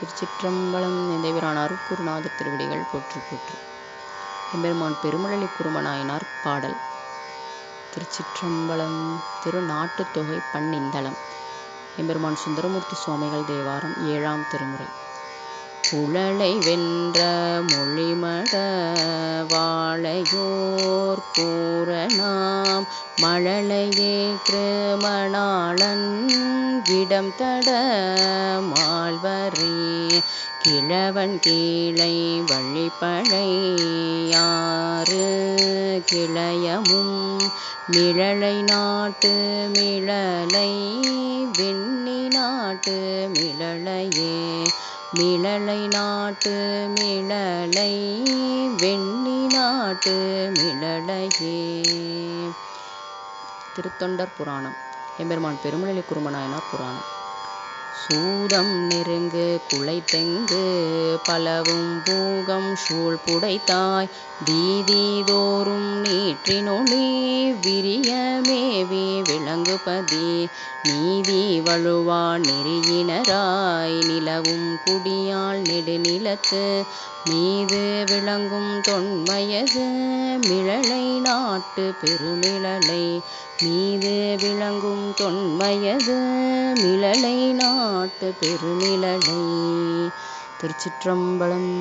திருச்சிற்றம்பலம் எந்தவிரான் அருட்குருநாதர் திருவடிகள் போற்றி போற்றி. எம்பெருமான் பெருமழலி குருமநாயனார் பாடல். திருச்சிற்றம்பலம் திருநாட்டுத்தொகை பன்னிந்தளம். எம்பெருமான் சுந்தரமூர்த்தி சுவாமிகள் தேவாரம் ஏழாம் திருமுறை. குழலை வென்ற மொழிமட வாழையோர் கூறனாம் மழலையேற்று மணாளன் இடம் தட மால்வரே கிழவன் கீழை வழிபழையாறு கிளையமும் மிழலை நாட்டு மிழலை வெண்ணி நாட்டு மிழலையே. மிழலை நாட்டு மிழலை வெண்ணி நாட்டு மிழலையே. திருத்தொண்டர் புராணம். எம்பெருமான் பெருமநிலை குருமநாயனார் புராணம். சூதம் நெருங்கு குலைத்தெங்கு பலவும் பூகம் சூழ் புடைத்தாய். வீதிதோறும் நீற்றினொளி விரியமேவி விளங்குபதி நீதி வழுவா நெறியினராய் நிலவும் குடியால் நெடுநிலத்து. மீது விளங்கும் தொன்மையது மிழலை நாட்டு பெருமிழலை மீது விளங்கும் தொன்மையது மிழலை நாட்டு பெருமிழலை. திருச்சிற்றம்பலம்